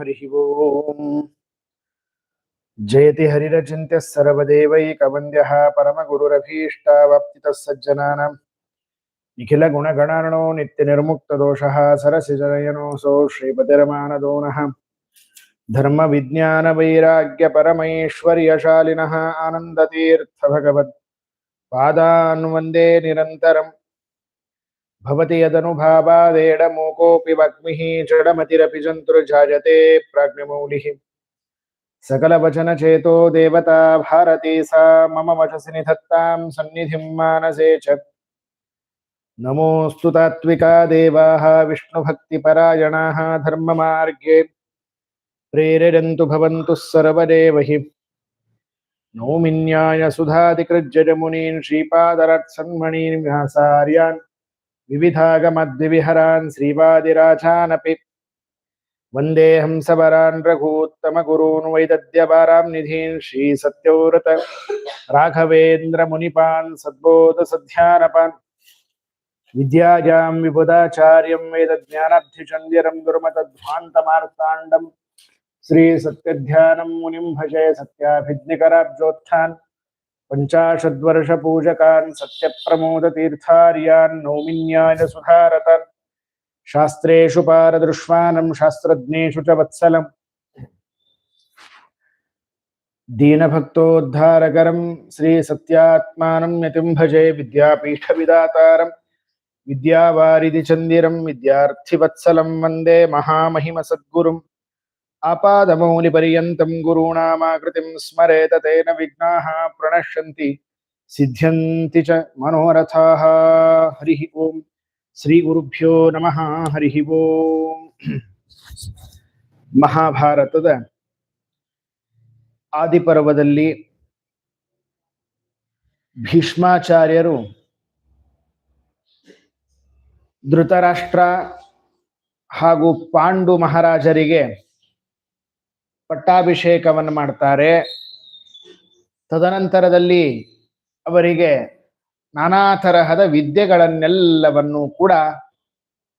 हरिः ओम् जयति हरिरचिन्त्यः सर्वदेवैकवन्द्यः परमगुरुरभीष्टावाप्तितः सज्जनानाम् निखिलगुणगणार्णो नित्यनिर्मुक्तदोषः सरसिजनयनोऽसौ श्रीपतिरमानदो नः धर्मविज्ञानवैराग्यपरमैश्वर्यशालिनः आनन्दतीर्थभगवत् पादान् वन्दे निरन्तरम् भवति यदनुभावादेडमूकोऽपि वग्मिः जडमतिरपि जन्तुर्जायते प्राज्ञमौलिः सकलवचनचेतो देवता भारती सा मम वचसि निधत्तां सन्निधिं मानसे च। नमोऽस्तु तात्विका देवाः विष्णुभक्तिपरायणाः धर्ममार्गे। प्रेरयन्तु भवन्तु सर्वदेव। हि नौमिन्याय सुधादिकृज्यजमुनीन् श्रीपादरत्सन्मणीन् व्यासार्यान्। विविधागमद्विविहरान् श्रीवादिराजानपि। वंदे हंसवरान् रघूत्तमगुरून् वैदद्यपारां निधीन् श्रीसत्यव्रत राघवेन्द्रमुनिपान् सद्बोधसध्यानपान्। विद्यायां विबुधाचार्यं वेदज्ञानाब्धिचन्द्यरं दुर्मतध्वान्तमार्ताण्डं। श्रीसत्यध्यानं मुनिं भजे सत्याभिज्ञकराब्जोत्थान्। पञ्चाशद्वर्षपूजकान् सत्यप्रमोदतीर्थार्यान् नौमिन्याय सुधारतान् शास्त्रेषु पारदृश्वानं शास्त्रज्ञेषु च वत्सलम् दीनभक्तोद्धारकरं श्रीसत्यात्मानं यतिं भजे विद्यापीठविदातारं विद्यावारिधिचन्दिरं विद्यार्थिवत्सलं वन्दे महामहिमसद्गुरुम् ಆಪಾದಮೌಲಿಪರ್ಯಂತಂ ಗುರುಣಾಮಾಕೃತಿಂ ಸ್ಮರೆತ ತೇನ ವಿಘ್ನಾಃ ಪ್ರಣಶ್ಯಂತಿ ಸಿದ್ಧ್ಯಂತಿ ಚ ಮನೋರಥಾಃ ಹರಿ ಓಂ ಶ್ರೀ ಗುರುಭ್ಯೋ ನಮಃ ಹರಿ ಓಂ ಮಹಾಭಾರತದ ಆದಿಪರ್ವದಲ್ಲಿ ಭೀಷ್ಮಾಚಾರ್ಯರು ಧೃತರಾಷ್ಟ್ರ ಹಾಗೂ ಪಾಂಡು ಮಹಾರಾಜರಿಗೆ ಪಟ್ಟಾಭಿಷೇಕವನ್ನು ಮಾಡ್ತಾರೆ. ತದನಂತರದಲ್ಲಿ ಅವರಿಗೆ ನಾನಾ ತರಹದ ವಿದ್ಯೆಗಳನ್ನೆಲ್ಲವನ್ನೂ ಕೂಡ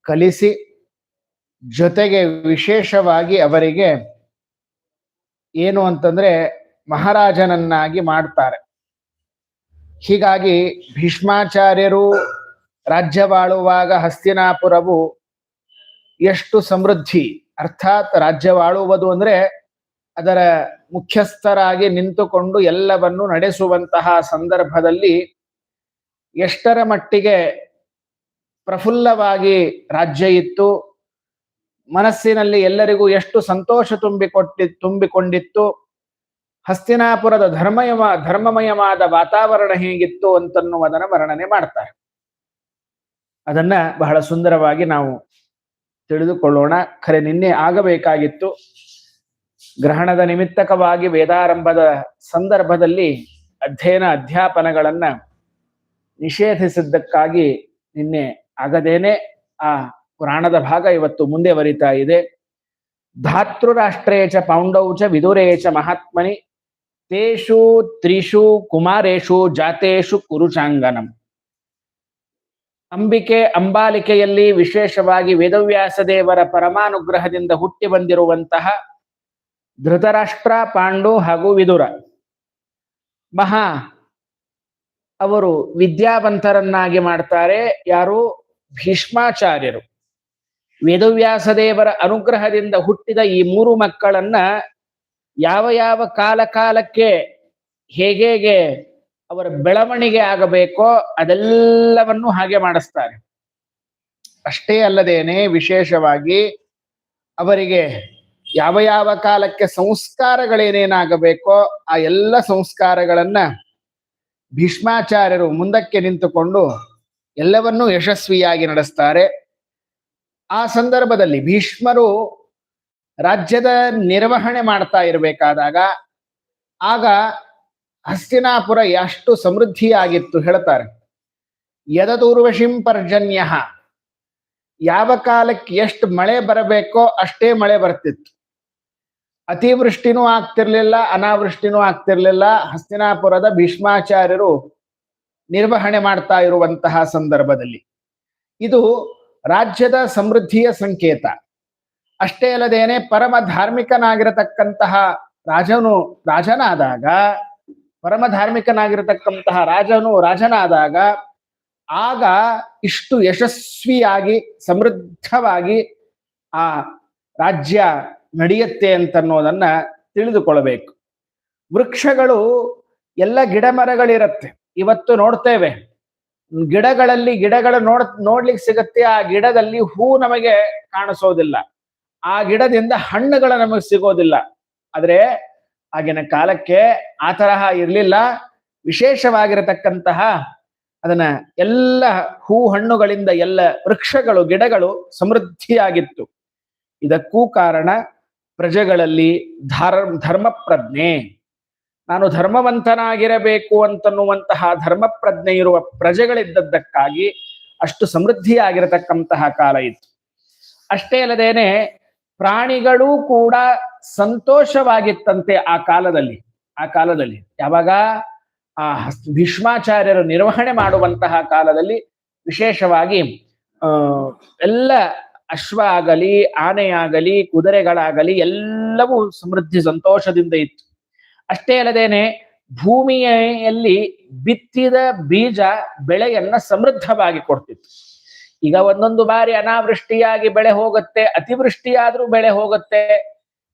ಕಲಿಸಿ, ಜೊತೆಗೆ ವಿಶೇಷವಾಗಿ ಅವರಿಗೆ ಏನು ಅಂತಂದ್ರೆ ಮಹಾರಾಜನನ್ನಾಗಿ ಮಾಡ್ತಾರೆ. ಹೀಗಾಗಿ ಭೀಷ್ಮಾಚಾರ್ಯರು ರಾಜ್ಯವಾಳುವಾಗ ಹಸ್ತಿನಾಪುರವು ಎಷ್ಟು ಸಮೃದ್ಧಿ, ಅರ್ಥಾತ್ ರಾಜ್ಯವಾಳುವುದು ಅಂದ್ರೆ ಅದರ ಮುಖ್ಯಸ್ಥರಾಗಿ ನಿಂತುಕೊಂಡು ಎಲ್ಲವನ್ನು ನಡೆಸುವಂತಹ ಸಂದರ್ಭದಲ್ಲಿ ಎಷ್ಟರ ಮಟ್ಟಿಗೆ ಪ್ರಫುಲ್ಲವಾಗಿ ರಾಜ್ಯ ಇತ್ತು, ಮನಸ್ಸಿನಲ್ಲಿ ಎಲ್ಲರಿಗೂ ಎಷ್ಟು ಸಂತೋಷ ತುಂಬಿಕೊಟ್ಟಿ ತುಂಬಿಕೊಂಡಿತ್ತು, ಹಸ್ತಿನಾಪುರದ ಧರ್ಮಯಮ, ಧರ್ಮಮಯವಾದ ವಾತಾವರಣ ಹೇಗಿತ್ತು ಅಂತನ್ನುವುದನ್ನು ವರ್ಣನೆ ಮಾಡ್ತಾರೆ. ಅದನ್ನ ಬಹಳ ಸುಂದರವಾಗಿ ನಾವು ತಿಳಿದುಕೊಳ್ಳೋಣ. ಖರೆ, ನಿನ್ನೆ ಆಗಬೇಕಾಗಿತ್ತು. ಗ್ರಹಣದ ನಿಮಿತ್ತಕವಾಗಿ ವೇದಾರಂಭದ ಸಂದರ್ಭದಲ್ಲಿ ಅಧ್ಯಯನ ಅಧ್ಯಾಪನಗಳನ್ನ ನಿಷೇಧಿಸಿದ್ದಕ್ಕಾಗಿ ನಿನ್ನೆ ಆಗದೇನೆ ಆ ಪುರಾಣದ ಭಾಗ ಇವತ್ತು ಮುಂದೆ ಬರಿತಾ ಇದೆ. ಧಾತೃರಾಷ್ಟ್ರೇ ಚ ಪೌಂಡೌ ಚ ವಿದುರೇ ಚ ಮಹಾತ್ಮನಿ ತೇಷು ತ್ರಿಷು ಕುಮಾರೇಶು ಜಾತೇಶು ಕುರುಚಾಂಗನಂ. ಅಂಬಿಕೆ ಅಂಬಾಲಿಕೆಯಲ್ಲಿ ವಿಶೇಷವಾಗಿ ವೇದವ್ಯಾಸ ದೇವರ ಪರಮಾನುಗ್ರಹದಿಂದ ಹುಟ್ಟಿ ಬಂದಿರುವಂತಹ ಧೃತರಾಷ್ಟ್ರ, ಪಾಂಡು ಹಾಗೂ ವಿದುರ. ಮಹಾ ಅವರು ವಿದ್ಯಾವಂತರನ್ನಾಗಿ ಮಾಡ್ತಾರೆ. ಯಾರು? ಭೀಷ್ಮಾಚಾರ್ಯರು. ವೇದವ್ಯಾಸ ದೇವರ ಅನುಗ್ರಹದಿಂದ ಹುಟ್ಟಿದ ಈ ಮೂರು ಮಕ್ಕಳನ್ನ ಯಾವ ಯಾವ ಕಾಲ ಕಾಲಕ್ಕೆ ಹೇಗೆ ಅವರ ಬೆಳವಣಿಗೆ ಆಗಬೇಕೋ ಅದೆಲ್ಲವನ್ನು ಹಾಗೆ ಮಾಡಿಸ್ತಾರೆ. ಅಷ್ಟೇ ಅಲ್ಲದೇನೆ ವಿಶೇಷವಾಗಿ ಅವರಿಗೆ ಯಾವ ಯಾವ ಕಾಲಕ್ಕೆ ಸಂಸ್ಕಾರಗಳೇನೇನಾಗಬೇಕೋ ಆ ಎಲ್ಲ ಸಂಸ್ಕಾರಗಳನ್ನ ಭೀಷ್ಮಾಚಾರ್ಯರು ಮುಂದಕ್ಕೆ ನಿಂತುಕೊಂಡು ಎಲ್ಲವನ್ನೂ ಯಶಸ್ವಿಯಾಗಿ ನಡೆಸ್ತಾರೆ. ಆ ಸಂದರ್ಭದಲ್ಲಿ ಭೀಷ್ಮರು ರಾಜ್ಯದ ನಿರ್ವಹಣೆ ಮಾಡ್ತಾ ಇರಬೇಕಾದಾಗ ಆಗ ಹಸ್ತಿನಾಪುರ ಎಷ್ಟು ಸಮೃದ್ಧಿಯಾಗಿತ್ತು ಹೇಳ್ತಾರೆ. ಯದದೂರ್ವಶಿಂ ಪರ್ಜನ್ಯ ಯಾವ ಕಾಲಕ್ಕೆ ಎಷ್ಟು ಮಳೆ ಬರಬೇಕೋ ಅಷ್ಟೇ ಮಳೆ ಬರ್ತಿತ್ತು. ಅತಿವೃಷ್ಟಿನೂ ಆಗ್ತಿರ್ಲಿಲ್ಲ, ಅನಾವೃಷ್ಟಿನೂ ಆಗ್ತಿರ್ಲಿಲ್ಲ. ಹಸ್ತಿನಾಪುರದ ಭೀಷ್ಮಾಚಾರ್ಯರು ನಿರ್ವಹಣೆ ಮಾಡ್ತಾ ಇರುವಂತಹ ಸಂದರ್ಭದಲ್ಲಿ. ಇದು ರಾಜ್ಯದ ಸಮೃದ್ಧಿಯ ಸಂಕೇತ. ಅಷ್ಟೇ ಅಲ್ಲದೇನೆ ಪರಮ ಧಾರ್ಮಿಕನಾಗಿರತಕ್ಕಂತಹ ರಾಜನು, ರಾಜನಾದಾಗ, ಪರಮ ಧಾರ್ಮಿಕನಾಗಿರತಕ್ಕಂತಹ ರಾಜನು, ರಾಜನಾದಾಗ ಆಗ ಇಷ್ಟು ಯಶಸ್ವಿಯಾಗಿ, ಸಮೃದ್ಧವಾಗಿ ಆ ರಾಜ್ಯ ನಡೆಯುತ್ತೆ ಅಂತನ್ನೋದನ್ನ ತಿಳಿದುಕೊಳ್ಬೇಕು ವೃಕ್ಷಗಳು ಎಲ್ಲ ಗಿಡ ಮರಗಳಿರತ್ತೆ ಇವತ್ತು ನೋಡ್ತೇವೆ. ಗಿಡಗಳಲ್ಲಿ ಗಿಡಗಳು ನೋಡ್, ನೋಡ್ಲಿಕ್ಕೆ ಸಿಗತ್ತೆ, ಆ ಗಿಡದಲ್ಲಿ ಹೂ ನಮಗೆ ಕಾಣಿಸೋದಿಲ್ಲ. ಆ ಗಿಡದಿಂದ ಹಣ್ಣುಗಳು ನಮಗೆ ಸಿಗೋದಿಲ್ಲ. ಆದ್ರೆ ಆಗಿನ ಕಾಲಕ್ಕೆ ಆ ತರಹ ಇರಲಿಲ್ಲ. ವಿಶೇಷವಾಗಿರತಕ್ಕಂತಹ ಅದನ್ನ ಎಲ್ಲ ಹೂ ಹಣ್ಣುಗಳಿಂದ ಎಲ್ಲ ವೃಕ್ಷಗಳು, ಗಿಡಗಳು ಸಮೃದ್ಧಿಯಾಗಿತ್ತು. ಇದಕ್ಕೂ ಕಾರಣ ಪ್ರಜೆಗಳಲ್ಲಿ ಧರ್ ಧರ್ಮ ಪ್ರಜ್ಞೆ ನಾನು ಧರ್ಮವಂತನಾಗಿರಬೇಕು ಅಂತನ್ನುವಂತಹ ಧರ್ಮ ಪ್ರಜ್ಞೆ ಇರುವ ಪ್ರಜೆಗಳಿದ್ದದ್ದಕ್ಕಾಗಿ ಅಷ್ಟು ಸಮೃದ್ಧಿಯಾಗಿರತಕ್ಕಂತಹ ಕಾಲ ಇತ್ತು. ಅಷ್ಟೇ ಅಲ್ಲದೇನೆ ಪ್ರಾಣಿಗಳೂ ಕೂಡ ಸಂತೋಷವಾಗಿತ್ತಂತೆ ಆ ಕಾಲದಲ್ಲಿ ಆ ಕಾಲದಲ್ಲಿ. ಯಾವಾಗ? ಆ ಭೀಷ್ಮಾಚಾರ್ಯರು ನಿರ್ವಹಣೆ ಮಾಡುವಂತಹ ಕಾಲದಲ್ಲಿ ವಿಶೇಷವಾಗಿ ಎಲ್ಲ ಅಶ್ವ ಆಗಲಿ ಆನೆ ಕುದುರೆಗಳಾಗಲಿ ಎಲ್ಲವೂ ಸಮೃದ್ಧಿ ಸಂತೋಷದಿಂದ ಇತ್ತು. ಅಷ್ಟೇ ಅಲ್ಲದೇನೆ ಭೂಮಿಯಲ್ಲಿ ಬಿತ್ತಿದ ಬೀಜ ಬೆಳೆಯನ್ನ ಸಮೃದ್ಧವಾಗಿ ಕೊಡ್ತಿತ್ತು. ಈಗ ಒಂದೊಂದು ಬಾರಿ ಅನಾವೃಷ್ಟಿಯಾಗಿ ಬೆಳೆ ಹೋಗುತ್ತೆ, ಅತಿವೃಷ್ಟಿಯಾದ್ರೂ ಬೆಳೆ ಹೋಗುತ್ತೆ.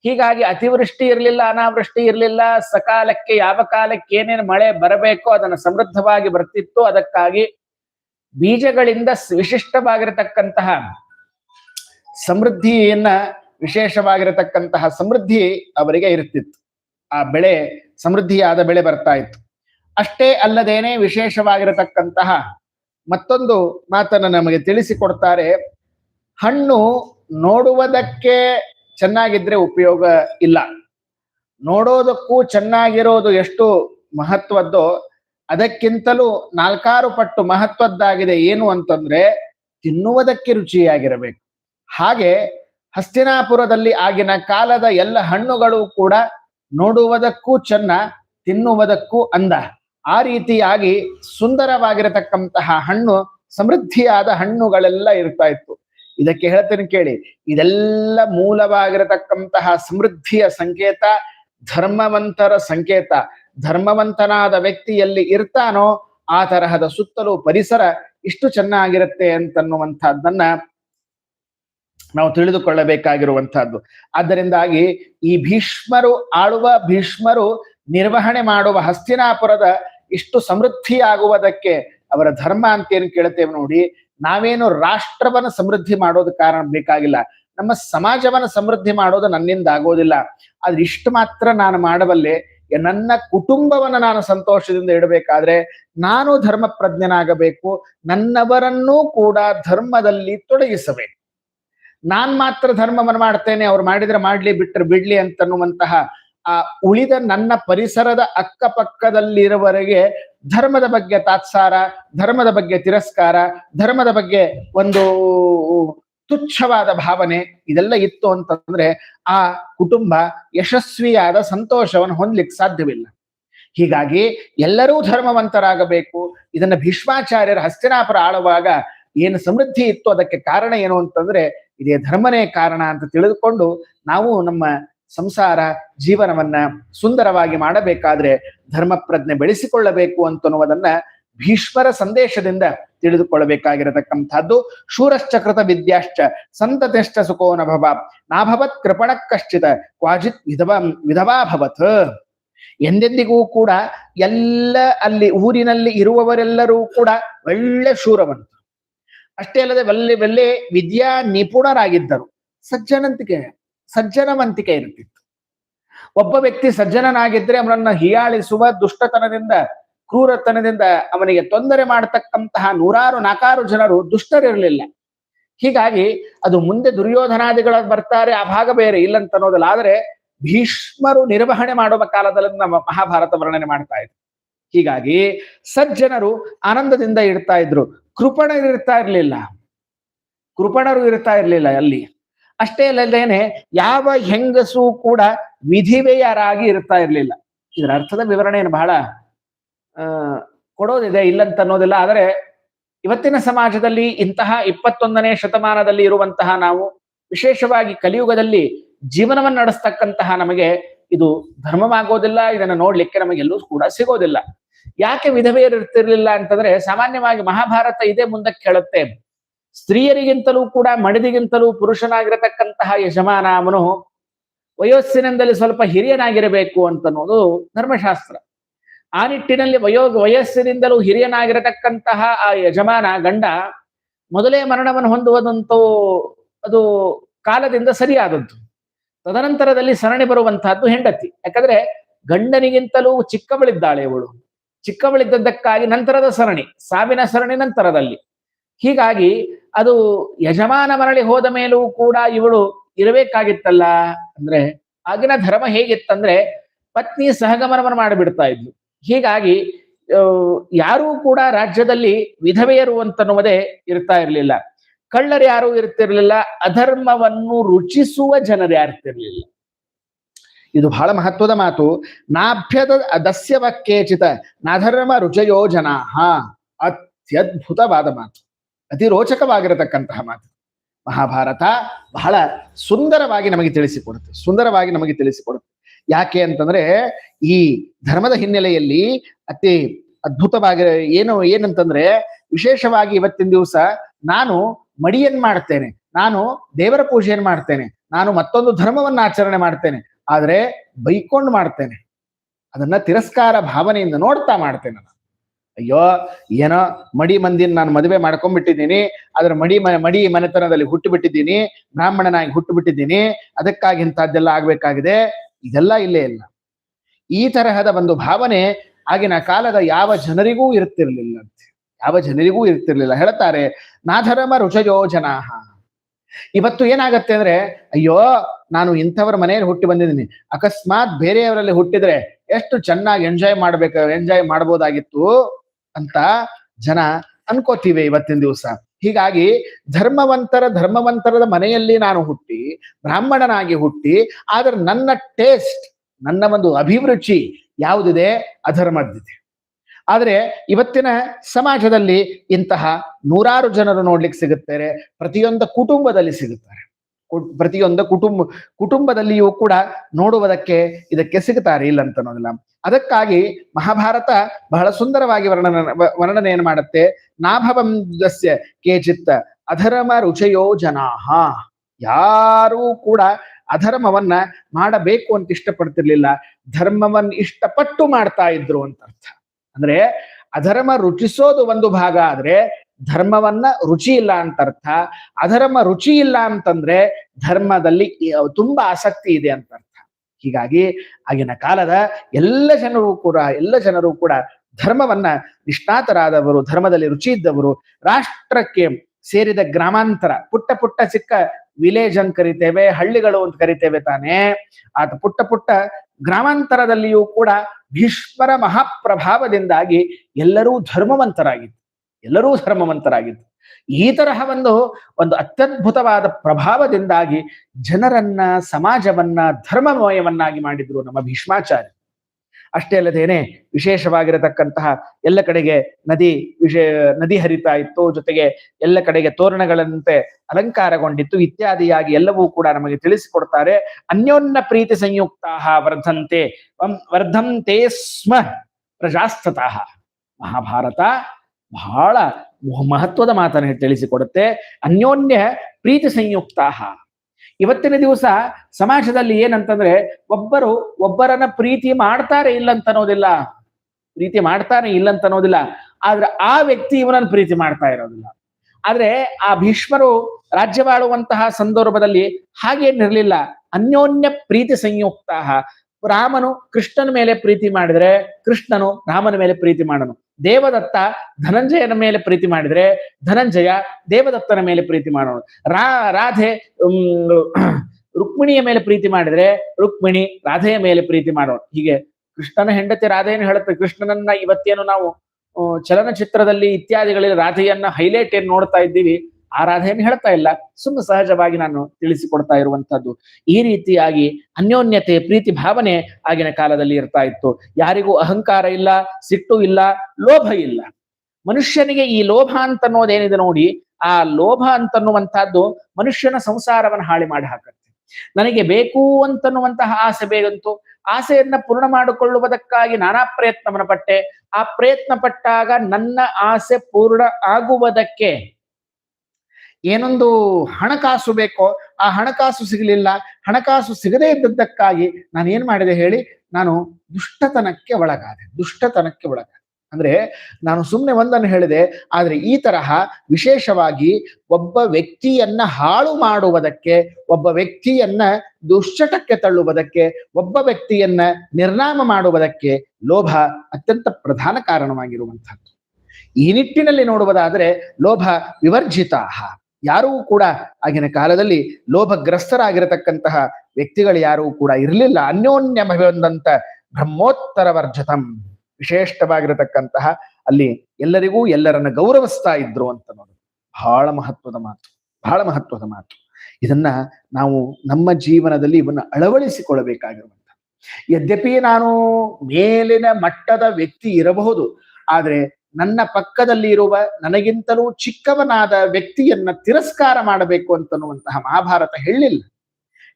ಹೀಗಾಗಿ ಅತಿವೃಷ್ಟಿ ಇರಲಿಲ್ಲ, ಅನಾವೃಷ್ಟಿ ಇರಲಿಲ್ಲ, ಸಕಾಲಕ್ಕೆ ಯಾವ ಕಾಲಕ್ಕೆ ಏನೇನು ಮಳೆ ಬರಬೇಕೋ ಅದನ್ನ ಸಮೃದ್ಧವಾಗಿ ಬರ್ತಿತ್ತು. ಅದಕ್ಕಾಗಿ ಬೀಜಗಳಿಂದ ವಿಶಿಷ್ಟವಾಗಿರತಕ್ಕಂತಹ ಸಮೃದ್ಧಿಯನ್ನ ವಿಶೇಷವಾಗಿರತಕ್ಕಂತಹ ಸಮೃದ್ಧಿ ಅವರಿಗೆ ಇರ್ತಿತ್ತು. ಆ ಬೆಳೆ ಸಮೃದ್ಧಿಯಾದ ಬೆಳೆ ಬರ್ತಾ ಇತ್ತು. ಅಷ್ಟೇ ಅಲ್ಲದೇನೆ ವಿಶೇಷವಾಗಿರತಕ್ಕಂತಹ ಮತ್ತೊಂದು ಮಾತನ್ನು ನಮಗೆ ತಿಳಿಸಿಕೊಡ್ತಾರೆ. ಹಣ್ಣು ನೋಡುವುದಕ್ಕೆ ಚೆನ್ನಾಗಿದ್ರೆ ಉಪಯೋಗ ಇಲ್ಲ. ನೋಡೋದಕ್ಕೂ ಚೆನ್ನಾಗಿರೋದು ಎಷ್ಟು ಮಹತ್ವದ್ದೋ ಅದಕ್ಕಿಂತಲೂ ನಾಲ್ಕಾರು ಪಟ್ಟು ಮಹತ್ವದ್ದಾಗಿದೆ ಏನು ಅಂತಂದ್ರೆ ತಿನ್ನುವುದಕ್ಕೆ ರುಚಿಯಾಗಿರಬೇಕು. ಹಾಗೆ ಹಸ್ತಿನಾಪುರದಲ್ಲಿ ಆಗಿನ ಕಾಲದ ಎಲ್ಲ ಹಣ್ಣುಗಳು ಕೂಡ ನೋಡುವುದಕ್ಕೂ ಚೆನ್ನ, ತಿನ್ನುವುದಕ್ಕೂ ಅಂದ. ಆ ರೀತಿಯಾಗಿ ಸುಂದರವಾಗಿರತಕ್ಕಂತಹ ಹಣ್ಣು, ಸಮೃದ್ಧಿಯಾದ ಹಣ್ಣುಗಳೆಲ್ಲ ಇರ್ತಾ ಇತ್ತು. ಇದಕ್ಕೆ ಹೇಳ್ತೇನೆ ಕೇಳಿ, ಇದೆಲ್ಲ ಮೂಲವಾಗಿರತಕ್ಕಂತಹ ಸಮೃದ್ಧಿಯ ಸಂಕೇತ, ಧರ್ಮವಂತರ ಸಂಕೇತ. ಧರ್ಮವಂತನಾದ ವ್ಯಕ್ತಿಯಲ್ಲಿ ಇರ್ತಾನೋ, ಆ ತರಹದ ಸುತ್ತಲೂ ಪರಿಸರ ಇಷ್ಟು ಚೆನ್ನಾಗಿರುತ್ತೆ ಅಂತನ್ನುವಂತಹದ್ದನ್ನ ನಾವು ತಿಳಿದುಕೊಳ್ಳಬೇಕಾಗಿರುವಂತಹದ್ದು ಆದ್ದರಿಂದಾಗಿ ಈ ಭೀಷ್ಮರು, ಆಳುವ ಭೀಷ್ಮರು ನಿರ್ವಹಣೆ ಮಾಡುವ ಹಸ್ತಿನಾಪುರದ ಇಷ್ಟು ಸಮೃದ್ಧಿಯಾಗುವುದಕ್ಕೆ ಅವರ ಧರ್ಮ ಅಂತ ಏನು ಕೇಳ್ತೇವೆ ನೋಡಿ, ನಾವೇನು ರಾಷ್ಟ್ರವನ್ನ ಸಮೃದ್ಧಿ ಮಾಡೋದು ಕಾರಣ ಬೇಕಾಗಿಲ್ಲ. ನಮ್ಮ ಸಮಾಜವನ್ನ ಸಮೃದ್ಧಿ ಮಾಡೋದು ನನ್ನಿಂದ ಆಗೋದಿಲ್ಲ. ಆದ್ರೆ ಇಷ್ಟು ಮಾತ್ರ ನಾನು ಮಾಡಬಲ್ಲೆ, ನನ್ನ ಕುಟುಂಬವನ್ನ ನಾನು ಸಂತೋಷದಿಂದ ಇಡಬೇಕಾದ್ರೆ ನಾನು ಧರ್ಮ ಪ್ರಜ್ಞನಾಗಬೇಕು ನನ್ನವರನ್ನೂ ಕೂಡ ಧರ್ಮದಲ್ಲಿ ತೊಡಗಿಸಬೇಕು. ನಾನ್ ಮಾತ್ರ ಧರ್ಮವನ್ನು ಮಾಡ್ತೇನೆ, ಅವ್ರು ಮಾಡಿದ್ರೆ ಮಾಡ್ಲಿ, ಬಿಟ್ರೆ ಬಿಡ್ಲಿ ಅಂತನ್ನುವಂತಹ ಆ ಉಳಿದ ನನ್ನ ಪರಿಸರದ ಅಕ್ಕಪಕ್ಕದಲ್ಲಿರುವವರೆಗೆ ಧರ್ಮದ ಬಗ್ಗೆ ತಾತ್ಸಾರ, ಧರ್ಮದ ಬಗ್ಗೆ ತಿರಸ್ಕಾರ, ಧರ್ಮದ ಬಗ್ಗೆ ಒಂದು ತುಚ್ಛವಾದ ಭಾವನೆ ಇದೆಲ್ಲ ಇತ್ತು ಅಂತಂದ್ರೆ ಆ ಕುಟುಂಬ ಯಶಸ್ವಿಯಾದ ಸಂತೋಷವನ್ನು ಹೊಂದ್ಲಿಕ್ಕೆ ಸಾಧ್ಯವಿಲ್ಲ. ಹೀಗಾಗಿ ಎಲ್ಲರೂ ಧರ್ಮವಂತರಾಗಬೇಕು. ಇದನ್ನ ಭೀಷ್ಮಾಚಾರ್ಯರ ಹಸ್ತಿನಾಪುರ ಆಳುವಾಗ ಏನು ಸಮೃದ್ಧಿ ಇತ್ತು ಅದಕ್ಕೆ ಕಾರಣ ಏನು ಅಂತಂದ್ರೆ ಇದೇ ಧರ್ಮನೇ ಕಾರಣ ಅಂತ ತಿಳಿದುಕೊಂಡು ನಾವು ನಮ್ಮ ಸಂಸಾರ ಜೀವನವನ್ನ ಸುಂದರವಾಗಿ ಮಾಡಬೇಕಾದ್ರೆ ಧರ್ಮ ಪ್ರಜ್ಞೆ ಬೆಳೆಸಿಕೊಳ್ಳಬೇಕು ಅಂತನ್ನುವುದನ್ನ ಭೀಷ್ಮರ ಸಂದೇಶದಿಂದ ತಿಳಿದುಕೊಳ್ಳಬೇಕಾಗಿರತಕ್ಕಂಥದ್ದು. ಶೂರಶ್ಚಕೃತ ವಿದ್ಯಾಶ್ಚ ಸಂತತಿಶ್ಚ ಸುಖೋ ನಭವ ನಾಭವತ್ ಕೃಪಣ ಕಶ್ಚಿತ ಕ್ವಾಜಿತ್ ವಿಧವಾ ವಿಧವಾಭವತ್ ಎಂದೆಂದಿಗೂ ಕೂಡ ಎಲ್ಲ ಅಲ್ಲಿ ಊರಿನಲ್ಲಿ ಇರುವವರೆಲ್ಲರೂ ಕೂಡ ಒಳ್ಳೆ ಶೂರವಂತರು. ಅಷ್ಟೇ ಅಲ್ಲದೆ ಒಳ್ಳೆ ಒಳ್ಳೆ ವಿದ್ಯಾ ನಿಪುಣರಾಗಿದ್ದರು. ಸಜ್ಜನಂತಿಕೆ ಸಜ್ಜನವಂತಿಕೆ ಇರುತ್ತಿತ್ತು. ಒಬ್ಬ ವ್ಯಕ್ತಿ ಸಜ್ಜನನಾಗಿದ್ರೆ ಅವನನ್ನ ಹೀಯಾಳಿಸುವ ದುಷ್ಟತನದಿಂದ, ಕ್ರೂರತನದಿಂದ ಅವನಿಗೆ ತೊಂದರೆ ಮಾಡತಕ್ಕಂತಹ ನೂರಾರು, ನಾಕಾರು ಜನರು ದುಷ್ಟರಿರಲಿಲ್ಲ. ಹೀಗಾಗಿ ಅದು ಮುಂದೆ ದುರ್ಯೋಧನಾದಿಗಳ ಬರ್ತಾರೆ, ಆ ಭಾಗ ಬೇರೆ ಇಲ್ಲಂತ ಅನ್ನೋದಿಲ್ಲ. ಆದರೆ ಭೀಷ್ಮರು ನಿರ್ವಹಣೆ ಮಾಡುವ ಕಾಲದಲ್ಲಿ ನಮ್ಮ ಮಹಾಭಾರತ ವರ್ಣನೆ ಮಾಡ್ತಾ ಇದ್ರು. ಹೀಗಾಗಿ ಸಜ್ಜನರು ಆನಂದದಿಂದ ಇಡ್ತಾ ಇದ್ರು. ಕೃಪಣರು ಇರ್ತಾ ಇರ್ಲಿಲ್ಲ. ಕೃಪಣರು ಇರ್ತಾ ಇರ್ಲಿಲ್ಲ ಅಲ್ಲಿ. ಅಷ್ಟೇ ಅಲ್ಲದೇನೆ ಯಾವ ಹೆಂಗಸು ಕೂಡ ವಿಧಿವೆಯರಾಗಿ ಇರ್ತಾ ಇರ್ಲಿಲ್ಲ. ಇದರ ಅರ್ಥದ ವಿವರಣೆ ಏನು ಬಹಳ, ಆ, ಕೊಡೋದಿದೆ ಇಲ್ಲಂತ ಅನ್ನೋದಿಲ್ಲ ಆದರೆ ಇವತ್ತಿನ ಸಮಾಜದಲ್ಲಿ ಇಂತಹ ಇಪ್ಪತ್ತೊಂದನೇ ಶತಮಾನದಲ್ಲಿ ಇರುವಂತಹ ನಾವು ವಿಶೇಷವಾಗಿ ಕಲಿಯುಗದಲ್ಲಿ ಜೀವನವನ್ನು ನಡೆಸ್ತಕ್ಕಂತಹ ನಮಗೆ ಇದು ಧರ್ಮವಾಗೋದಿಲ್ಲ. ಇದನ್ನು ನೋಡ್ಲಿಕ್ಕೆ ನಮಗೆಲ್ಲೂ ಕೂಡ ಸಿಗೋದಿಲ್ಲ. ಯಾಕೆ ವಿಧವೆಯರು ಇರ್ತಿರ್ಲಿಲ್ಲ ಅಂತಂದ್ರೆ ಸಾಮಾನ್ಯವಾಗಿ ಮಹಾಭಾರತ ಇದೇ ಮುಂದಕ್ಕೆ ಹೇಳುತ್ತೆ. ಸ್ತ್ರೀಯರಿಗಿಂತಲೂ ಕೂಡ ಮಡಿದಿಗಿಂತಲೂ ಪುರುಷನಾಗಿರತಕ್ಕಂತಹ ಯಜಮಾನ ಅವನು ವಯೋಸ್ಸಿನಿಂದಲೇ ಸ್ವಲ್ಪ ಹಿರಿಯನಾಗಿರಬೇಕು ಅಂತನ್ನೋದು ಧರ್ಮಶಾಸ್ತ್ರ. ಆ ನಿಟ್ಟಿನಲ್ಲಿ ವಯೋ ವಯಸ್ಸಿನಿಂದಲೂ ಹಿರಿಯನಾಗಿರತಕ್ಕಂತಹ ಆ ಯಜಮಾನ ಗಂಡ ಮೊದಲೇ ಮರಣವನ್ನು ಹೊಂದುವುದಂತೂ ಅದು ಕಾಲದಿಂದ ಸರಿಯಾದದ್ದು. ತದನಂತರದಲ್ಲಿ ಸರಣಿ ಬರುವಂತಹದ್ದು ಹೆಂಡತಿ. ಯಾಕಂದ್ರೆ ಗಂಡನಿಗಿಂತಲೂ ಚಿಕ್ಕವಳಿದ್ದಾಳೆ ಇವಳು. ಚಿಕ್ಕವಳಿದ್ದದ್ದಕ್ಕಾಗಿ ನಂತರದ ಸರಣಿ, ಸಾವಿನ ಸರಣಿ ನಂತರದಲ್ಲಿ. ಹೀಗಾಗಿ ಅದು ಯಜಮಾನ ಮರಳಿ ಹೋದ ಮೇಲೂ ಕೂಡ ಇವಳು ಇರಬೇಕಾಗಿತ್ತಲ್ಲ? ಅಂದ್ರೆ ಆಗಿನ ಧರ್ಮ ಹೇಗಿತ್ತಂದ್ರೆ ಪತ್ನಿ ಸಹಗಮನವನ್ನು ಮಾಡಿಬಿಡ್ತಾ ಇದ್ಲು. ಹೀಗಾಗಿ ಯಾರೂ ಕೂಡ ರಾಜ್ಯದಲ್ಲಿ ವಿಧವೆಯರು ಅಂತನ್ನುವುದೇ ಇರ್ತಾ ಇರಲಿಲ್ಲ. ಕಳ್ಳರು ಯಾರೂ ಇರ್ತಿರ್ಲಿಲ್ಲ. ಅಧರ್ಮವನ್ನು ರುಚಿಸುವ ಜನರು ಯಾರಿರ್ತಿರ್ಲಿಲ್ಲ ಇದು ಬಹಳ ಮಹತ್ವದ ಮಾತು. ನಾಭ್ಯದ ದಸ್ಯವ ಕೇಚಿತ ನಾಧರ್ಮ ರುಚಯೋ ಜನ ಅತ್ಯದ್ಭುತವಾದ ಮಾತು. ಅತಿ ರೋಚಕವಾಗಿರತಕ್ಕಂತಹ ಮಾತು. ಮಹಾಭಾರತ ಬಹಳ ಸುಂದರವಾಗಿ ನಮಗೆ ತಿಳಿಸಿಕೊಡುತ್ತೆ. ಸುಂದರವಾಗಿ ನಮಗೆ ತಿಳಿಸಿಕೊಡುತ್ತೆ. ಯಾಕೆ ಅಂತಂದ್ರೆ ಈ ಧರ್ಮದ ಹಿನ್ನೆಲೆಯಲ್ಲಿ ಅತಿ ಅದ್ಭುತವಾಗಿ ಏನು ಏನಂತಂದ್ರೆ ವಿಶೇಷವಾಗಿ ಇವತ್ತಿನ ದಿವಸ ನಾನು ಮಡಿಯನ್ ಮಾಡ್ತೇನೆ. ನಾನು ದೇವರ ಪೂಜೆಯನ್ನು ಮಾಡ್ತೇನೆ. ನಾನು ಮತ್ತೊಂದು ಧರ್ಮವನ್ನ ಆಚರಣೆ ಮಾಡ್ತೇನೆ. ಆದ್ರೆ ಬೈಕೊಂಡು ಮಾಡ್ತೇನೆ. ಅದನ್ನ ತಿರಸ್ಕಾರ ಭಾವನೆಯಿಂದ ನೋಡ್ತಾ ಮಾಡ್ತೇನೆ ನಾನು. ಅಯ್ಯೋ, ಏನೋ ಮಡಿ ಮಂದಿನ ನಾನು ಮದುವೆ ಮಾಡ್ಕೊಂಡ್ಬಿಟ್ಟಿದ್ದೀನಿ ಅದ್ರ ಮಡಿ ಮಡಿ ಮನೆತನದಲ್ಲಿ ಹುಟ್ಟು ಬಿಟ್ಟಿದ್ದೀನಿ ಬ್ರಾಹ್ಮಣನಾಗಿ ಹುಟ್ಟು ಬಿಟ್ಟಿದ್ದೀನಿ ಅದಕ್ಕಾಗಿ ಇಂಥದ್ದೆಲ್ಲ ಆಗ್ಬೇಕಾಗಿದೆ, ಇದೆಲ್ಲ ಇಲ್ಲೇ ಇಲ್ಲ. ಈ ತರಹದ ಒಂದು ಭಾವನೆ ಆಗಿನ ಕಾಲದ ಯಾವ ಜನರಿಗೂ ಇರ್ತಿರ್ಲಿಲ್ಲ ಅಂತೆ. ಯಾವ ಜನರಿಗೂ ಇರ್ತಿರ್ಲಿಲ್ಲ. ಹೇಳ್ತಾರೆ, ನಾಧರ್ಮ ರುಚಯೋ ಜನಾಹ. ಇವತ್ತು ಏನಾಗತ್ತೆ ಅಂದ್ರೆ, ಅಯ್ಯೋ ನಾನು ಇಂಥವ್ರ ಮನೆಯಲ್ಲಿ ಹುಟ್ಟಿ ಬಂದಿದ್ದೀನಿ. ಅಕಸ್ಮಾತ್ ಬೇರೆಯವರಲ್ಲಿ ಹುಟ್ಟಿದ್ರೆ ಎಷ್ಟು ಚೆನ್ನಾಗಿ ಎಂಜಾಯ್ ಮಾಡ್ಬೇಕು ಎಂಜಾಯ್ ಮಾಡ್ಬೋದಾಗಿತ್ತು ಅಂತ ಜನ ಅನ್ಕೋತೀವಿ ಇವತ್ತಿನ ದಿವಸ. ಹೀಗಾಗಿ ಧರ್ಮವಂತರ, ಧರ್ಮವಂತರದ ಮನೆಯಲ್ಲಿ ನಾನು ಹುಟ್ಟಿ, ಬ್ರಾಹ್ಮಣನಾಗಿ ಹುಟ್ಟಿ, ಆದ್ರೆ ನನ್ನ ಟೇಸ್ಟ್ ನನ್ನ ಒಂದು ಅಭಿರುಚಿ ಯಾವುದಿದೆ? ಅಧರ್ಮದ್ದಿದೆ. ಆದ್ರೆ ಇವತ್ತಿನ ಸಮಾಜದಲ್ಲಿ ಇಂತಹ ನೂರಾರು ಜನರು ನೋಡ್ಲಿಕ್ಕೆ ಸಿಗುತ್ತಾರೆ, ಪ್ರತಿಯೊಂದು ಕುಟುಂಬದಲ್ಲಿ ಸಿಗುತ್ತಾರೆ. ಪ್ರತಿಯೊಂದು ಕುಟುಂಬ, ಕುಟುಂಬದಲ್ಲಿಯೂ ಕೂಡ ನೋಡುವುದಕ್ಕೆ ಇದಕ್ಕೆ ಸಿಗುತ್ತಾರೆ ಇಲ್ಲ ಅಂತ ಅನ್ನೋದಿಲ್ಲ. ಅದಕ್ಕಾಗಿ ಮಹಾಭಾರತ ಬಹಳ ಸುಂದರವಾಗಿ ವರ್ಣನ, ವರ್ಣನೆಯನ್ನು ಮಾಡುತ್ತೆ. ನಾಭವಂದಸ್ಯ ಕೇಚಿತ್ತ ಅಧರ್ಮ ರುಚಯೋ ಜನಾಹ. ಯಾರೂ ಕೂಡ ಅಧರ್ಮವನ್ನ ಮಾಡಬೇಕು ಅಂತ ಇಷ್ಟಪಡ್ತಿರ್ಲಿಲ್ಲ. ಧರ್ಮವನ್ನ ಇಷ್ಟಪಟ್ಟು ಮಾಡ್ತಾ ಇದ್ರು ಅಂತ ಅರ್ಥ. ಅಂದ್ರೆ ಅಧರ್ಮ ರುಚಿಸೋದು ಒಂದು ಭಾಗ, ಆದ್ರೆ ಧರ್ಮವನ್ನ ರುಚಿ ಇಲ್ಲ ಅಂತ ಅರ್ಥ. ಅಧರ್ಮ ರುಚಿ ಇಲ್ಲ ಅಂತಂದ್ರೆ ಧರ್ಮದಲ್ಲಿ ತುಂಬಾ ಆಸಕ್ತಿ ಇದೆ ಅಂತ ಅರ್ಥ. ಹೀಗಾಗಿ ಆಗಿನ ಕಾಲದ ಎಲ್ಲ ಜನರು ಕೂಡ, ಎಲ್ಲ ಜನರು ಕೂಡ ಧರ್ಮವನ್ನ ನಿಷ್ಣಾತರಾದವರು, ಧರ್ಮದಲ್ಲಿ ರುಚಿ ಇದ್ದವರು ರಾಷ್ಟ್ರಕ್ಕೆ ಸೇರಿದ ಗ್ರಾಮಾಂತರ, ಪುಟ್ಟ ಪುಟ್ಟ ಚಿಕ್ಕ ವಿಲೇಜ್ ಅಂತ ಕರಿತೇವೆ, ಹಳ್ಳಿಗಳು ಅಂತ ಕರಿತೇವೆ ತಾನೇ. ಆತ ಪುಟ್ಟ ಪುಟ್ಟ ಗ್ರಾಮಾಂತರದಲ್ಲಿಯೂ ಕೂಡ ಭೀಷ್ಮರ ಮಹಾಪ್ರಭಾವದಿಂದಾಗಿ ಎಲ್ಲರೂ ಧರ್ಮವಂತರಾಗಿತ್ತು ಎಲ್ಲರೂ ಧರ್ಮವಂತರಾಗಿದ್ದರು ಈ ತರಹ ಒಂದು ಒಂದು ಅತ್ಯದ್ಭುತವಾದ ಪ್ರಭಾವದಿಂದಾಗಿ ಜನರನ್ನ, ಸಮಾಜವನ್ನ, ಧರ್ಮಮಯವನ್ನಾಗಿ ಮಾಡಿದ್ರು ನಮ್ಮ ಭೀಷ್ಮಾಚಾರ್ಯ ಅಷ್ಟೇ ಅಲ್ಲದೇನೆ ವಿಶೇಷವಾಗಿರತಕ್ಕಂತಹ ಎಲ್ಲ ಕಡೆಗೆ ನದಿ ವಿಶೇ, ನದಿ ಹರಿತಾ ಇತ್ತು, ಜೊತೆಗೆ ಎಲ್ಲ ಕಡೆಗೆ ತೋರಣಗಳಂತೆ ಅಲಂಕಾರಗೊಂಡಿತ್ತು, ಇತ್ಯಾದಿಯಾಗಿ ಎಲ್ಲವೂ ಕೂಡ ನಮಗೆ ತಿಳಿಸಿಕೊಡ್ತಾರೆ. ಅನ್ಯೋನ್ನ ಪ್ರೀತಿ ಸಂಯುಕ್ತಾ ವರ್ಧಂತೆ ವರ್ಧಂತೆ ಸ್ಮ ಪ್ರಜಾಸ್ತತಃ ಮಹಾಭಾರತ ಬಹಳ ಮಹ- ಮಹತ್ವದ ಮಾತನ್ನು ತಿಳಿಸಿಕೊಡುತ್ತೆ. ಅನ್ಯೋನ್ಯ ಪ್ರೀತಿ ಸಂಯುಕ್ತ ಇವತ್ತಿನ ದಿವಸ ಸಮಾಜದಲ್ಲಿ ಏನಂತಂದ್ರೆ ಒಬ್ಬರು ಒಬ್ಬರನ್ನ ಪ್ರೀತಿ ಮಾಡ್ತಾರೆ ಇಲ್ಲಂತ ಅನ್ನೋದಿಲ್ಲ ಪ್ರೀತಿ ಮಾಡ್ತಾನೆ ಇಲ್ಲಂತ ಅನ್ನೋದಿಲ್ಲ ಆದ್ರೆ ಆ ವ್ಯಕ್ತಿ ಇವನನ್ನ ಪ್ರೀತಿ ಮಾಡ್ತಾ ಇರೋದಿಲ್ಲ. ಆದ್ರೆ ಆ ಭೀಷ್ಮರು ರಾಜ್ಯವಾಳುವಂತಹ ಸಂದರ್ಭದಲ್ಲಿ ಹಾಗೇನಿರಲಿಲ್ಲ ಅನ್ಯೋನ್ಯ ಪ್ರೀತಿ ಸಂಯುಕ್ತ ರಾಮನು ಕೃಷ್ಣನ ಮೇಲೆ ಪ್ರೀತಿ ಮಾಡಿದ್ರೆ ಕೃಷ್ಣನು ರಾಮನ ಮೇಲೆ ಪ್ರೀತಿ ಮಾಡನು. ದೇವದತ್ತ ಧನಂಜಯನ ಮೇಲೆ ಪ್ರೀತಿ ಮಾಡಿದ್ರೆ ಧನಂಜಯ ದೇವದತ್ತನ ಮೇಲೆ ಪ್ರೀತಿ ಮಾಡೋಣ. ರಾ, ರಾಧೆ ರುಕ್ಮಿಣಿಯ ಮೇಲೆ ಪ್ರೀತಿ ಮಾಡಿದ್ರೆ ರುಕ್ಮಿಣಿ ರಾಧೆಯ ಮೇಲೆ ಪ್ರೀತಿ ಮಾಡೋಣ. ಹೀಗೆ ಕೃಷ್ಣನ ಹೆಂಡತಿ ರಾಧೆಯನ್ನು ಹೇಳುತ್ತೆ. ಕೃಷ್ಣನನ್ನ ಇವತ್ತೇನು ನಾವು ಚಲನಚಿತ್ರದಲ್ಲಿ ಇತ್ಯಾದಿಗಳಲ್ಲಿ ರಾಧೆಯನ್ನ ಹೈಲೈಟ್ ಏನ್ ನೋಡ್ತಾ ಇದ್ದೀವಿ? ಆ ರಾಧೆಯನ್ನು ಹೇಳ್ತಾ ಇಲ್ಲ. ಸುಮ್ಮನೆ ಸಹಜವಾಗಿ ನಾನು ತಿಳಿಸಿಕೊಡ್ತಾ ಇರುವಂತದ್ದು ಈ ರೀತಿಯಾಗಿ ಅನ್ಯೋನ್ಯತೆ, ಪ್ರೀತಿ ಭಾವನೆ ಆಗಿನ ಕಾಲದಲ್ಲಿ ಇರ್ತಾ ಇತ್ತು. ಯಾರಿಗೂ ಅಹಂಕಾರ ಇಲ್ಲ, ಸಿಟ್ಟು ಇಲ್ಲ, ಲೋಭ ಇಲ್ಲ. ಮನುಷ್ಯನಿಗೆ ಈ ಲೋಭ ಅಂತ ಅನ್ನೋದೇನಿದೆ ನೋಡಿ, ಆ ಲೋಭ ಅಂತನ್ನುವಂತಹದ್ದು ಮನುಷ್ಯನ ಸಂಸಾರವನ್ನು ಹಾಳಿ ಮಾಡಿ ಹಾಕತ್ತೆ. ನನಗೆ ಬೇಕು ಅಂತನ್ನುವಂತಹ ಆಸೆ ಬೇಕಂತೂ ಆಸೆಯನ್ನ ಪೂರ್ಣ ಮಾಡಿಕೊಳ್ಳುವುದಕ್ಕಾಗಿ ನಾನಾ ಪ್ರಯತ್ನವನ್ನು ಪಟ್ಟೆ. ಆ ಪ್ರಯತ್ನ ಪಟ್ಟಾಗ ನನ್ನ ಆಸೆ ಪೂರ್ಣ ಆಗುವುದಕ್ಕೆ ಏನೊಂದು ಹಣಕಾಸು ಬೇಕೋ ಆ ಹಣಕಾಸು ಸಿಗಲಿಲ್ಲ, ಹಣಕಾಸು ಸಿಗದೇ ಇದ್ದದ್ದಕ್ಕಾಗಿ ನಾನು ಏನು ಮಾಡಿದೆ ಹೇಳಿ, ನಾನು ದುಷ್ಟತನಕ್ಕೆ ಒಳಗಾದೆ ದುಷ್ಟತನಕ್ಕೆ ಒಳಗಾದೆ. ಅಂದ್ರೆ ನಾನು ಸುಮ್ಮನೆ ಒಂದನ್ನು ಹೇಳಿದೆ, ಆದ್ರೆ ಈ ತರಹ ವಿಶೇಷವಾಗಿ ಒಬ್ಬ ವ್ಯಕ್ತಿಯನ್ನ ಹಾಳು ಮಾಡುವುದಕ್ಕೆ, ಒಬ್ಬ ವ್ಯಕ್ತಿಯನ್ನ ದುಶ್ಚಟಕ್ಕೆ ತಳ್ಳುವುದಕ್ಕೆ, ಒಬ್ಬ ವ್ಯಕ್ತಿಯನ್ನ ನಿರ್ನಾಮ ಮಾಡುವುದಕ್ಕೆ ಲೋಭ ಅತ್ಯಂತ ಪ್ರಧಾನ ಕಾರಣವಾಗಿರುವಂತಹದ್ದು ಈ ನಿಟ್ಟಿನಲ್ಲಿ ನೋಡುವುದಾದರೆ ಲೋಭ ವಿವರ್ಜಿತ ಯಾರೂ ಕೂಡ ಆಗಿನ ಕಾಲದಲ್ಲಿ ಲೋಭಗ್ರಸ್ತರಾಗಿರತಕ್ಕಂತಹ ವ್ಯಕ್ತಿಗಳು ಯಾರೂ ಕೂಡ ಇರಲಿಲ್ಲ. ಅನ್ಯೋನ್ಯ ಭವಂದಂತ ಬ್ರಹ್ಮೋತ್ತರ ವರ್ಜತಂ ವಿಶೇಷವಾಗಿರತಕ್ಕಂತಹ ಅಲ್ಲಿ ಎಲ್ಲರಿಗೂ ಎಲ್ಲರನ್ನ ಗೌರವಿಸ್ತಾ ಇದ್ರು ಅಂತ ನೋಡಿ. ಬಹಳ ಮಹತ್ವದ ಮಾತು, ಬಹಳ ಮಹತ್ವದ ಮಾತು. ಇದನ್ನ ನಾವು ನಮ್ಮ ಜೀವನದಲ್ಲಿ ಇವನ್ನ ಅಳವಡಿಸಿಕೊಳ್ಳಬೇಕಾಗಿರುವಂತ ಯದ್ಯಪಿ ನಾನು ಮೇಲಿನ ಮಟ್ಟದ ವ್ಯಕ್ತಿ ಇರಬಹುದು, ಆದ್ರೆ ನನ್ನ ಪಕ್ಕದಲ್ಲಿ ಇರುವ ನನಗಿಂತಲೂ ಚಿಕ್ಕವನಾದ ವ್ಯಕ್ತಿಯನ್ನ ತಿರಸ್ಕಾರ ಮಾಡಬೇಕು ಅಂತನ್ನುವಂತಹ ಮಹಾಭಾರತ ಹೇಳಿಲ್ಲ.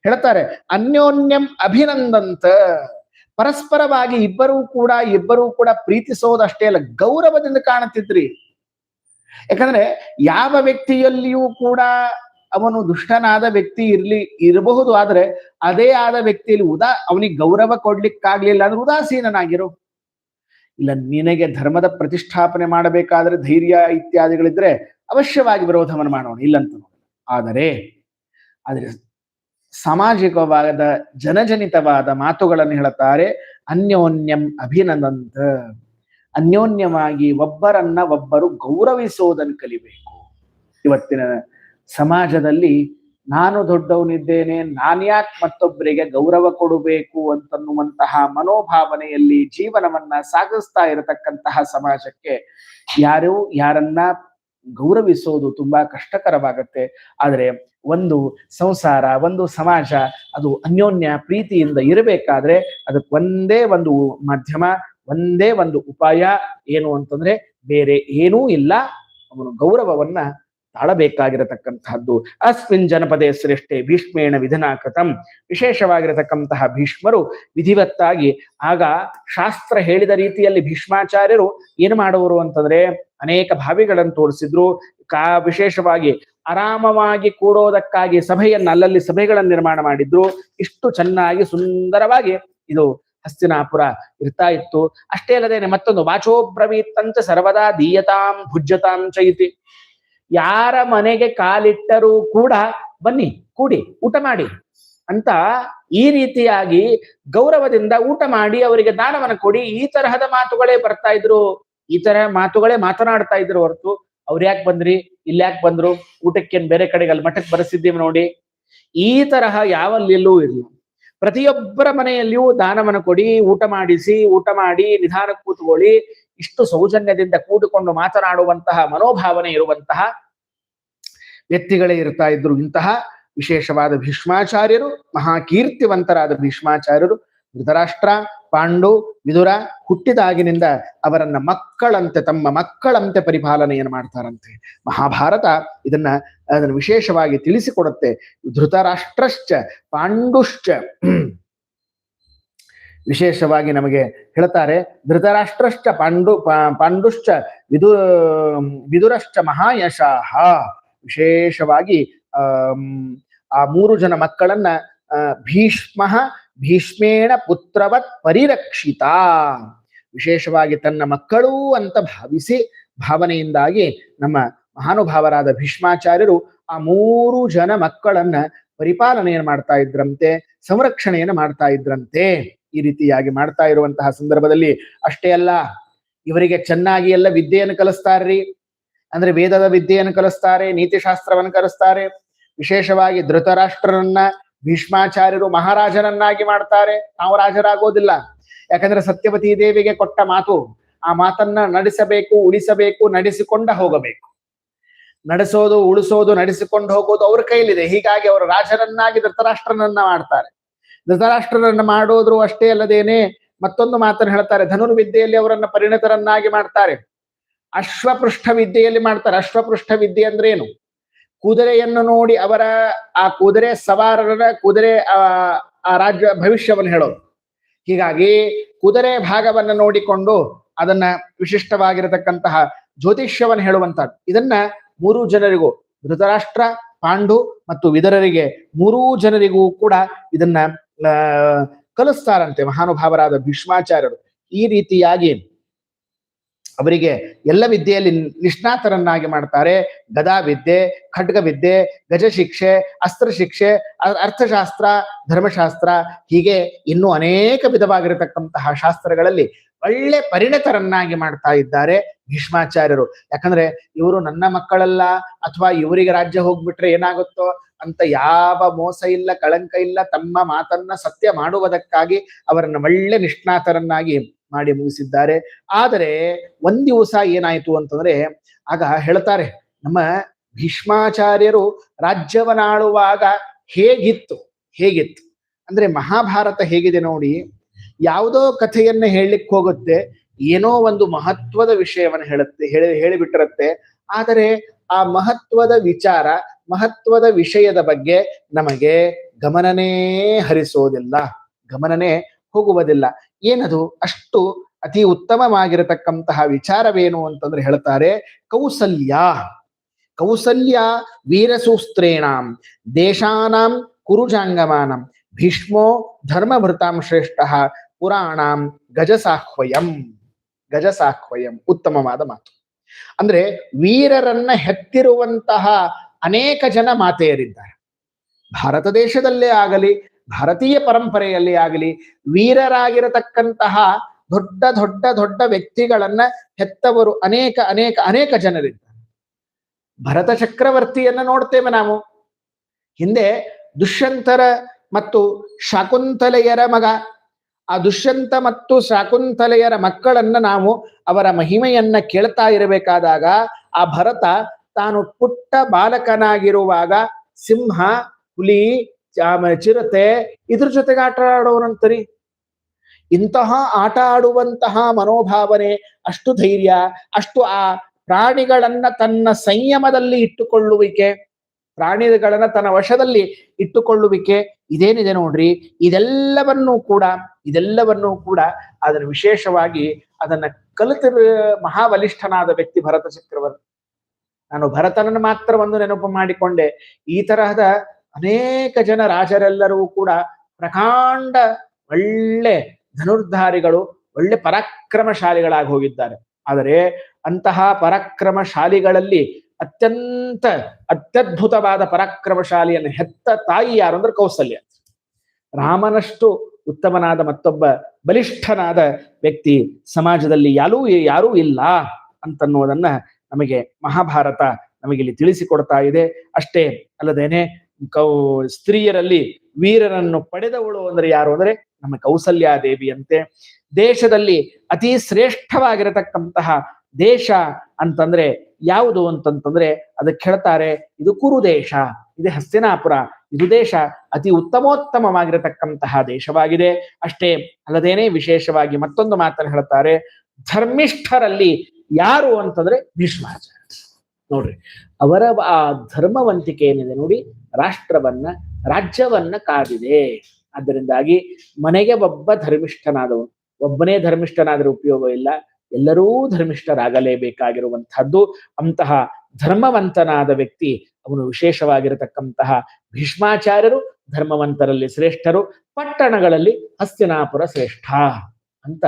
ಹೇಳ್ತಾರೆ, ಅನ್ಯೋನ್ಯಂ ಅಭಿನಂದಂತ. ಪರಸ್ಪರವಾಗಿ ಇಬ್ಬರೂ ಕೂಡ ಇಬ್ಬರೂ ಕೂಡ ಪ್ರೀತಿಸೋದಷ್ಟೇ ಅಲ್ಲ, ಗೌರವದಿಂದ ಕಾಣುತ್ತಿದ್ರಿ. ಯಾಕಂದ್ರೆ ಯಾವ ವ್ಯಕ್ತಿಯಲ್ಲಿಯೂ ಕೂಡ ಅವನು ದುಷ್ಟನಾದ ವ್ಯಕ್ತಿ ಇರ್ಲಿ, ಇರಬಹುದು, ಆದ್ರೆ ಅದೇ ಆದ ವ್ಯಕ್ತಿಯಲ್ಲಿ ಉದಾ, ಅವನಿಗೆ ಗೌರವ ಕೊಡ್ಲಿಕ್ಕಾಗ್ಲಿಲ್ಲ, ಅಂದ್ರೆ ಉದಾಸೀನನಾಗಿರು. ಇಲ್ಲ ನಿನಗೆ ಧರ್ಮದ ಪ್ರತಿಷ್ಠಾಪನೆ ಮಾಡಬೇಕಾದ್ರೆ ಧೈರ್ಯ ಇತ್ಯಾದಿಗಳಿದ್ರೆ ಅವಶ್ಯವಾಗಿ ವಿರೋಧವನ್ನು ಮಾಡೋಣ, ಇಲ್ಲಂತ ಆದರೆ ಆದರೆ ಸಾಮಾಜಿಕವಾದ ಜನಜನಿತವಾದ ಮಾತುಗಳನ್ನು ಹೇಳುತ್ತಾರೆ, ಅನ್ಯೋನ್ಯಂ ಅಭಿನಂದಂತ. ಅನ್ಯೋನ್ಯವಾಗಿ ಒಬ್ಬರನ್ನ ಒಬ್ಬರು ಗೌರವಿಸೋದನ್ನು ಕಲಿಬೇಕು. ಇವತ್ತಿನ ಸಮಾಜದಲ್ಲಿ ನಾನು ದೊಡ್ಡವನಿದ್ದೇನೆ, ನಾನ್ಯಾಕ್ ಮತ್ತೊಬ್ಬರಿಗೆ ಗೌರವ ಕೊಡಬೇಕು ಅಂತನ್ನುವಂತಹ ಮನೋಭಾವನೆಯಲ್ಲಿ ಜೀವನವನ್ನ ಸಾಗಿಸ್ತಾ ಇರತಕ್ಕಂತಹ ಸಮಾಜಕ್ಕೆ ಯಾರು, ಯಾರನ್ನ ಗೌರವಿಸೋದು ತುಂಬಾ ಕಷ್ಟಕರವಾಗತ್ತೆ. ಆದರೆ ಒಂದು ಸಂಸಾರ, ಒಂದು ಸಮಾಜ ಅದು ಅನ್ಯೋನ್ಯ ಪ್ರೀತಿಯಿಂದ ಇರಬೇಕಾದ್ರೆ ಅದಕ್ಕೆ ಒಂದೇ ಒಂದು ಮಾಧ್ಯಮ, ಒಂದೇ ಒಂದು ಉಪಾಯ ಏನು ಅಂತಂದ್ರೆ ಬೇರೆ ಏನೂ ಇಲ್ಲ. ಅವನು ಗೌರವವನ್ನ ತಾಳಬೇಕಾಗಿರತಕ್ಕಂತಹದ್ದು. ಅಸ್ಮಿನ್ ಜನಪದೇ ಶ್ರೇಷ್ಠೆ ಭೀಷ್ಮೇಣ ವಿಧನಾ ಕೃತಂ ವಿಶೇಷವಾಗಿರತಕ್ಕಂತಹ ಭೀಷ್ಮರು ವಿಧಿವತ್ತಾಗಿ, ಆಗ ಶಾಸ್ತ್ರ ಹೇಳಿದ ರೀತಿಯಲ್ಲಿ ಭೀಷ್ಮಾಚಾರ್ಯರು ಏನು ಮಾಡುವರು ಅಂತಂದ್ರೆ ಅನೇಕ ಭಾವಿಗಳನ್ನು ತೋರಿಸಿದ್ರು. ಕಾ, ವಿಶೇಷವಾಗಿ ಆರಾಮವಾಗಿ ಕೂಡೋದಕ್ಕಾಗಿ ಸಭೆಯನ್ನು, ಅಲ್ಲಲ್ಲಿ ಸಭೆಗಳನ್ನು ನಿರ್ಮಾಣ ಮಾಡಿದ್ರು. ಇಷ್ಟು ಚೆನ್ನಾಗಿ ಸುಂದರವಾಗಿ ಇದು ಹಸ್ತಿನಾಪುರ ಇರ್ತಾ ಇತ್ತು. ಅಷ್ಟೇ ಅಲ್ಲದೇನೆ ಮತ್ತೊಂದು ವಾಚೋಬ್ರವೀತ್ತಂಚ ಸರ್ವದಾ ದೀಯತಾಂ ಭುಜ್ಯತಾಂ ಚೈತಿ ಯಾರ ಮನೆಗೆ ಕಾಲಿಟ್ಟರೂ ಕೂಡ ಬನ್ನಿ, ಕೂಡಿ, ಊಟ ಮಾಡಿ. ಅಂತ ಈ ರೀತಿಯಾಗಿ ಗೌರವದಿಂದ ಊಟ ಮಾಡಿ ಅವರಿಗೆ ದಾನವನ್ನು ಕೊಡಿ. ಈ ತರಹದ ಮಾತುಗಳೇ ಬರ್ತಾ ಇದ್ರು, ಈ ತರ ಮಾತುಗಳೇ ಮಾತನಾಡ್ತಾ ಇದ್ರು ಹೊರತು ಅವ್ರು ಯಾಕೆ ಬಂದ್ರಿ? ಇಲ್ಲಿ ಯಾಕೆ ಬಂದ್ರು? ಊಟಕ್ಕೇನ್ ಬೇರೆ ಕಡೆಗೆ ಅಲ್ಲಿ ಮಠಕ್ಕೆ ಬರೆಸಿದ್ದೀವಿ ನೋಡಿ. ಈ ತರಹ ಯಾವಲ್ಲೆಲ್ಲೂ ಇರಲಿಲ್ಲ ಪ್ರತಿಯೊಬ್ಬರ ಮನೆಯಲ್ಲಿಯೂ ದಾನವನ್ನು ಕೊಡಿ, ಊಟ ಮಾಡಿಸಿ, ಊಟ ಮಾಡಿ ನಿಧಾನ ಕೂತ್ಕೊಳ್ಳಿ. ಇಷ್ಟು ಸೌಜನ್ಯದಿಂದ ಕೂಡಿಕೊಂಡು ಮಾತನಾಡುವಂತಹ ಮನೋಭಾವನೆ ಇರುವಂತಹ ವ್ಯಕ್ತಿಗಳೇ ಇರ್ತಾ ಇದ್ರು. ಇಂತಹ ವಿಶೇಷವಾದ ಭೀಷ್ಮಾಚಾರ್ಯರು, ಮಹಾಕೀರ್ತಿವಂತರಾದ ಭೀಷ್ಮಾಚಾರ್ಯರು, ಧೃತರಾಷ್ಟ್ರ, ಪಾಂಡು, ವಿದುರ ಹುಟ್ಟಿದಾಗಿನಿಂದ ಅವರನ್ನ ಮಕ್ಕಳಂತೆ, ತಮ್ಮ ಮಕ್ಕಳಂತೆ ಪರಿಪಾಲನೆಯನ್ನು ಮಾಡ್ತಾರಂತೆ. ಮಹಾಭಾರತ ಇದನ್ನ ಅದನ್ನು ವಿಶೇಷವಾಗಿ ತಿಳಿಸಿಕೊಡುತ್ತೆ. ಧೃತರಾಷ್ಟ್ರಶ್ಚ, ಪಾಂಡುಶ್ಚ ವಿಶೇಷವಾಗಿ ನಮಗೆ ಹೇಳ್ತಾರೆ, ಧೃತರಾಷ್ಟ್ರಶ್ಚ ಪಾಂಡು ಪಾಂಡುಶ್ಚ ವಿದು, ವಿದುರಶ್ಚ ಮಹಾಯಶಾಹ ವಿಶೇಷವಾಗಿ ಆ ಮೂರು ಜನ ಮಕ್ಕಳನ್ನ ಭೀಷ್ಮ, ಭೀಷ್ಮೇಣ ಪುತ್ರವತ್ ಪರಿರಕ್ಷಿತ. ವಿಶೇಷವಾಗಿ ತನ್ನ ಮಕ್ಕಳು ಅಂತ ಭಾವಿಸಿ, ಭಾವನೆಯಿಂದಾಗಿ ನಮ್ಮ ಮಹಾನುಭಾವರಾದ ಭೀಷ್ಮಾಚಾರ್ಯರು ಆ ಮೂರು ಜನ ಮಕ್ಕಳನ್ನ ಪರಿಪಾಲನೆಯನ್ನು ಮಾಡ್ತಾ ಇದ್ರಂತೆ, ಸಂರಕ್ಷಣೆಯನ್ನು ಮಾಡ್ತಾ ಇದ್ರಂತೆ. ಈ ರೀತಿಯಾಗಿ ಮಾಡ್ತಾ ಇರುವಂತಹ ಸಂದರ್ಭದಲ್ಲಿ ಅಷ್ಟೇ ಅಲ್ಲ, ಇವರಿಗೆ ಚೆನ್ನಾಗಿ ಎಲ್ಲ ವಿದ್ಯೆಯನ್ನು ಕಲಿಸ್ತಾರ್ರಿ. ಅಂದ್ರೆ ವೇದದ ವಿದ್ಯೆಯನ್ನು ಕಲಿಸ್ತಾರೆ, ನೀತಿಶಾಸ್ತ್ರವನ್ನು ಕಲಿಸ್ತಾರೆ. ವಿಶೇಷವಾಗಿ ಧೃತರಾಷ್ಟ್ರರನ್ನ ಭೀಷ್ಮಾಚಾರ್ಯರು ಮಹಾರಾಜನನ್ನಾಗಿ ಮಾಡ್ತಾರೆ. ನಾವು ರಾಜರಾಗೋದಿಲ್ಲ. ಯಾಕಂದ್ರೆ ಸತ್ಯವತಿ ದೇವಿಗೆ ಕೊಟ್ಟ ಮಾತು, ಆ ಮಾತನ್ನ ನಡೆಸಬೇಕು, ಉಳಿಸಬೇಕು, ನಡೆಸಿಕೊಂಡ ಹೋಗಬೇಕು. ನಡೆಸೋದು, ಉಳಿಸೋದು, ನಡೆಸಿಕೊಂಡು ಹೋಗೋದು ಅವ್ರ ಕೈಲಿದೆ. ಹೀಗಾಗಿ ಅವರು ರಾಜರನ್ನಾಗಿ ಧೃತರಾಷ್ಟ್ರನನ್ನ ಮಾಡ್ತಾರೆ. ಧೃತರಾಷ್ಟ್ರರನ್ನ ಮಾಡೋದ್ರು ಅಷ್ಟೇ ಅಲ್ಲದೇನೆ ಮತ್ತೊಂದು ಮಾತನ್ನು ಹೇಳ್ತಾರೆ, ಧನುರ್ವಿದ್ಯೆಯಲ್ಲಿ ಅವರನ್ನ ಪರಿಣಿತರನ್ನಾಗಿ ಮಾಡ್ತಾರೆ. ಅಶ್ವಪೃಷ್ಠ ವಿದ್ಯೆಯಲ್ಲಿ ಮಾಡ್ತಾರೆ. ಅಶ್ವಪೃಷ್ಠ ವಿದ್ಯೆ ಅಂದ್ರೆ ಏನು ಕುದುರೆಯನ್ನು ನೋಡಿ ಅವರ ಆ ಕುದುರೆ ಸವಾರರ ಕುದುರೆ ಆ ರಾಜ್ಯ ಭವಿಷ್ಯವನ್ನು ಹೇಳೋದು. ಹೀಗಾಗಿ ಕುದುರೆ ಭಾಗವನ್ನು ನೋಡಿಕೊಂಡು ಅದನ್ನ ವಿಶಿಷ್ಟವಾಗಿರತಕ್ಕಂತಹ ಜ್ಯೋತಿಷ್ಯವನ್ನು ಹೇಳುವಂತಹದ್ದು ಇದನ್ನ ಮೂರು ಜನರಿಗೂ, ಧೃತರಾಷ್ಟ್ರ, ಪಾಂಡು ಮತ್ತು ವಿದರರಿಗೆ ಮೂರೂ ಜನರಿಗೂ ಕೂಡ ಇದನ್ನ ಕಲಿಸ್ತಾರಂತೆ ಮಹಾನುಭಾವರಾದ ಭೀಷ್ಮಾಚಾರ್ಯರು. ಈ ರೀತಿಯಾಗಿ ಅವರಿಗೆ ಎಲ್ಲ ವಿದ್ಯೆಯಲ್ಲಿ ನಿಷ್ಣಾತರನ್ನಾಗಿ ಮಾಡ್ತಾರೆ. ಗದಾ ವಿದ್ಯೆ, ಖಡ್ಗ ವಿದ್ಯೆ, ಗಜ ಶಿಕ್ಷೆ, ಅಸ್ತ್ರ ಶಿಕ್ಷೆ ಅರ್ಥಶಾಸ್ತ್ರ, ಧರ್ಮಶಾಸ್ತ್ರ, ಹೀಗೆ ಇನ್ನೂ ಅನೇಕ ವಿಧವಾಗಿರತಕ್ಕಂತಹ ಶಾಸ್ತ್ರಗಳಲ್ಲಿ ಒಳ್ಳೆ ಪರಿಣತರನ್ನಾಗಿ ಮಾಡ್ತಾ ಇದ್ದಾರೆ ಭೀಷ್ಮಾಚಾರ್ಯರು. ಯಾಕಂದ್ರೆ ಇವರು ನನ್ನ ಮಕ್ಕಳಲ್ಲ, ಅಥವಾ ಇವರಿಗೆ ರಾಜ್ಯ ಹೋಗ್ಬಿಟ್ರೆ ಏನಾಗುತ್ತೋ ಅಂತ ಯಾವ ಮೋಸ ಇಲ್ಲ, ಕಳಂಕ ಇಲ್ಲ, ತಮ್ಮ ಮಾತನ್ನ ಸತ್ಯ ಮಾಡುವುದಕ್ಕಾಗಿ ಅವರನ್ನ ಒಳ್ಳೆ ನಿಷ್ಣಾತರನ್ನಾಗಿ ಮಾಡಿ ಮುಗಿಸಿದ್ದಾರೆ. ಆದರೆ ಒಂದ್ ದಿವಸ ಏನಾಯ್ತು ಅಂತಂದ್ರೆ ಆಗ ಹೇಳ್ತಾರೆ, ನಮ್ಮ ಭೀಷ್ಮಾಚಾರ್ಯರು ರಾಜ್ಯವನ್ನಾಳುವಾಗ ಹೇಗಿತ್ತು ಹೇಗಿತ್ತು? ಅಂದ್ರೆ ಮಹಾಭಾರತ ಹೇಗಿದೆ ನೋಡಿ, ಯಾವುದೋ ಕಥೆಯನ್ನ ಹೇಳಲಿಕ್ಕೆ ಹೋಗುತ್ತೆ, ಏನೋ ಒಂದು ಮಹತ್ವದ ವಿಷಯವನ್ನ ಹೇಳುತ್ತೆ, ಹೇಳಿ, ಹೇಳಿಬಿಟ್ಟಿರುತ್ತೆ. ಆದರೆ ಆ ಮಹತ್ವದ ವಿಚಾರ ಮಹತ್ವದ ವಿಷಯದ ಬಗ್ಗೆ ನಮಗೆ ಗಮನನೇ ಹರಿಸೋದಿಲ್ಲ. ಗಮನನೇ ಹೋಗುವುದಿಲ್ಲ. ಏನದು? ಅಷ್ಟು ಅತಿ ಉತ್ತಮವಾಗಿರತಕ್ಕಂತಹ ವಿಚಾರವೇನು ಅಂತಂದ್ರೆ ಹೇಳ್ತಾರೆ, ಕೌಸಲ್ಯ. ಕೌಸಲ್ಯ ವೀರಸೂಸ್ತ್ರೇಣಾಂ, ದೇಶಾನಾಂ ಕುರುಜಾಂಗಮಾನಂ, ಭೀಷ್ಮೋ ಧರ್ಮಭೃತಾಂ ಶ್ರೇಷ್ಠ ಪುರಾಣಾಂ ಗಜಸಾಹ್ವಯಂ. ಗಜಸಾಹ್ವಯಂ, ಉತ್ತಮವಾದ ಮಾತು. ಅಂದ್ರೆ ವೀರರನ್ನ ಹೆತ್ತಿರುವಂತಹ ಅನೇಕ ಜನ ಮಾತೆಯರಿದ್ದಾರೆ. ಭಾರತ ದೇಶದಲ್ಲೇ ಆಗಲಿ, ಭಾರತೀಯ ಪರಂಪರೆಯಲ್ಲಿ ಆಗಲಿ, ವೀರರಾಗಿರತಕ್ಕಂತಹ ದೊಡ್ಡ ದೊಡ್ಡ ದೊಡ್ಡ ವ್ಯಕ್ತಿಗಳನ್ನ ಹೆತ್ತವರು ಅನೇಕ ಅನೇಕ ಅನೇಕ ಜನರಿದ್ದಾರೆ. ಭರತ ಚಕ್ರವರ್ತಿಯನ್ನ ನೋಡ್ತೇವೆ ನಾವು. ಹಿಂದೆ ದುಷ್ಯಂತರ ಮತ್ತು ಶಾಕುಂತಲೆಯರ ಮಗ, ಆ ದುಷ್ಯಂತ ಮತ್ತು ಶಾಕುಂತಲೆಯರ ಮಕ್ಕಳನ್ನ ನಾವು ಅವರ ಮಹಿಮೆಯನ್ನ ಕೇಳ್ತಾ ಇರಬೇಕಾದಾಗ ಆ ಭರತ ತಾನು ಪುಟ್ಟ ಬಾಲಕನಾಗಿರುವಾಗ ಸಿಂಹ, ಹುಲಿ ಚಿರತೆ ಇದ್ರ ಜೊತೆಗೆ ಆಟ ಆಡೋರಂತರಿ. ಇಂತಹ ಆಟ ಆಡುವಂತಹ ಮನೋಭಾವನೆ, ಅಷ್ಟು ಧೈರ್ಯ, ಅಷ್ಟು ಆ ಪ್ರಾಣಿಗಳನ್ನ ತನ್ನ ಸಂಯಮದಲ್ಲಿ ಇಟ್ಟುಕೊಳ್ಳುವಿಕೆ, ಪ್ರಾಣಿಗಳನ್ನ ತನ್ನ ವಶದಲ್ಲಿ ಇಟ್ಟುಕೊಳ್ಳುವಿಕೆ, ಇದೇನಿದೆ ನೋಡ್ರಿ, ಇದೆಲ್ಲವನ್ನೂ ಕೂಡ ಇದೆಲ್ಲವನ್ನೂ ಕೂಡ ಅದನ್ನು ವಿಶೇಷವಾಗಿ ಅದನ್ನ ಕಲಿತ ಮಹಾಬಲಿಷ್ಠನಾದ ವ್ಯಕ್ತಿ ಭರತ ಚಕ್ರವರ್ತಿ ನಾನು ಭರತನನ್ನು ಮಾತ್ರ ಒಂದು ನೆನಪು ಮಾಡಿಕೊಂಡೆ. ಈ ತರಹದ ಅನೇಕ ಜನ ರಾಜರೆಲ್ಲರೂ ಕೂಡ ಪ್ರಕಾಂಡ ಒಳ್ಳೆ ಧನುರ್ಧಾರಿಗಳು, ಒಳ್ಳೆ ಪರಾಕ್ರಮಶಾಲಿಗಳಾಗಿ ಹೋಗಿದ್ದಾರೆ. ಆದರೆ ಅಂತಹ ಪರಾಕ್ರಮಶಾಲಿಗಳಲ್ಲಿ ಅತ್ಯಂತ ಅತ್ಯದ್ಭುತವಾದ ಪರಾಕ್ರಮಶಾಲಿಯನ್ನು ಹೆತ್ತ ತಾಯಿ ಯಾರು ಅಂದ್ರೆ ಕೌಸಲ್ಯ. ರಾಮನಷ್ಟು ಉತ್ತಮನಾದ ಮತ್ತೊಬ್ಬ ಬಲಿಷ್ಠನಾದ ವ್ಯಕ್ತಿ ಸಮಾಜದಲ್ಲಿ ಯಾರೂ ಯಾರೂ ಇಲ್ಲ ಅಂತನ್ನುವುದನ್ನ ನಮಗೆ ಮಹಾಭಾರತ ನಮಗೆ ಇಲ್ಲಿ ತಿಳಿಸಿಕೊಡ್ತಾ ಇದೆ. ಅಷ್ಟೇ ಅಲ್ಲದೇನೆ ಕೌ, ಸ್ತ್ರೀಯರಲ್ಲಿ ವೀರರನ್ನು ಪಡೆದವಳು ಅಂದ್ರೆ ಯಾರು ಅಂದ್ರೆ ನಮ್ಮ ಕೌಸಲ್ಯಾದೇವಿಯಂತೆ ದೇಶದಲ್ಲಿ ಅತಿ ಶ್ರೇಷ್ಠವಾಗಿರತಕ್ಕಂತಹ ದೇಶ ಅಂತಂದ್ರೆ ಯಾವುದು ಅಂತಂತಂದ್ರೆ ಅದಕ್ಕೆ ಹೇಳ್ತಾರೆ, ಇದು ಕುರು ದೇಶ ಇದು ಹಸ್ತಿನಾಪುರ, ಇದು ದೇಶ ಅತಿ ಉತ್ತಮೋತ್ತಮವಾಗಿರತಕ್ಕಂತಹ ದೇಶವಾಗಿದೆ. ಅಷ್ಟೇ ಅಲ್ಲದೇನೆ ವಿಶೇಷವಾಗಿ ಮತ್ತೊಂದು ಮಾತನ್ನು ಹೇಳ್ತಾರೆ, ಧರ್ಮಿಷ್ಠರಲ್ಲಿ ಯಾರು ಅಂತಂದ್ರೆ ಭೀಷ್ಮಾಚಾರ್ಯ ನೋಡ್ರಿ, ಅವರ ಆ ಧರ್ಮವಂತಿಕೆ ಏನಿದೆ ನೋಡಿ, ರಾಷ್ಟ್ರವನ್ನ, ರಾಜ್ಯವನ್ನ ಕಾದಿದೆ. ಅದರಿಂದಾಗಿ ಮನೆಗೆ ಒಬ್ಬ ಧರ್ಮಿಷ್ಠನಾದವನು, ಒಬ್ಬನೇ ಧರ್ಮಿಷ್ಠನಾದ್ರೆ ಉಪಯೋಗ ಇಲ್ಲ, ಎಲ್ಲರೂ ಧರ್ಮಿಷ್ಠರಾಗಲೇಬೇಕಾಗಿರುವಂತಹದ್ದು ಅಂತಹ ಧರ್ಮವಂತನಾದ ವ್ಯಕ್ತಿ ಅವನು ವಿಶೇಷವಾಗಿರತಕ್ಕಂತಹ ಭೀಷ್ಮಾಚಾರ್ಯರು, ಧರ್ಮವಂತರಲ್ಲಿ ಶ್ರೇಷ್ಠರು, ಪಟ್ಟಣಗಳಲ್ಲಿ ಹಸ್ತಿನಾಪುರ ಶ್ರೇಷ್ಠ ಅಂತ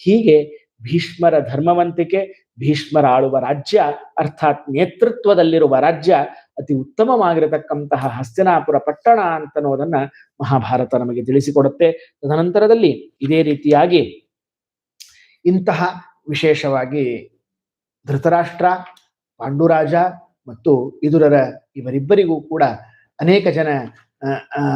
ಹೀಗೆ ಭೀಷ್ಮರ ಧರ್ಮವಂತಿಕೆ, ಭೀಷ್ಮರ ಆಳುವ ರಾಜ್ಯ, ಅರ್ಥಾತ್ ನೇತೃತ್ವದಲ್ಲಿರುವ ರಾಜ್ಯ ಅತಿ ಉತ್ತಮವಾಗಿರತಕ್ಕಂತಹ ಹಸ್ತಿನಾಪುರ ಪಟ್ಟಣ ಅಂತನ್ನೋದನ್ನ ಮಹಾಭಾರತ ನಮಗೆ ತಿಳಿಸಿಕೊಡುತ್ತೆ. ತದನಂತರದಲ್ಲಿ ಇದೇ ರೀತಿಯಾಗಿ ಇಂತಹ ವಿಶೇಷವಾಗಿ ಧೃತರಾಷ್ಟ್ರ, ಪಾಂಡುರಾಜ ಮತ್ತು ಇದುರರ ಇವರಿಬ್ಬರಿಗೂ ಕೂಡ ಅನೇಕ ಜನ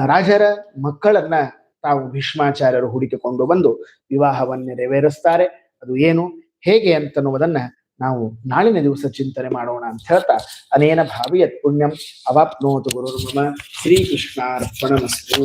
ರಾಜರ ಮಕ್ಕಳನ್ನ ತಾವು ಭೀಷ್ಮಾಚಾರ್ಯರು ಹುಡುಕಿಕೊಂಡು ಬಂದು ವಿವಾಹವನ್ನು ನೆರವೇರಿಸ್ತಾರೆ. ಅದು ಏನು, ಹೇಗೆ ಅಂತನ್ನುವುದನ್ನ ನಾವು ನಾಳಿನ ದಿವಸ ಚಿಂತನೆ ಮಾಡೋಣ ಅಂತ ಹೇಳ್ತಾ, ಅನೇನ ಭಾವಿಯತ್ ಪುಣ್ಯಂ ಅವಾಪ್ನೋತು ಗುರುರ್ಮಮ ಶ್ರೀಕೃಷ್ಣಾರ್ಪಣಮಸ್ತು.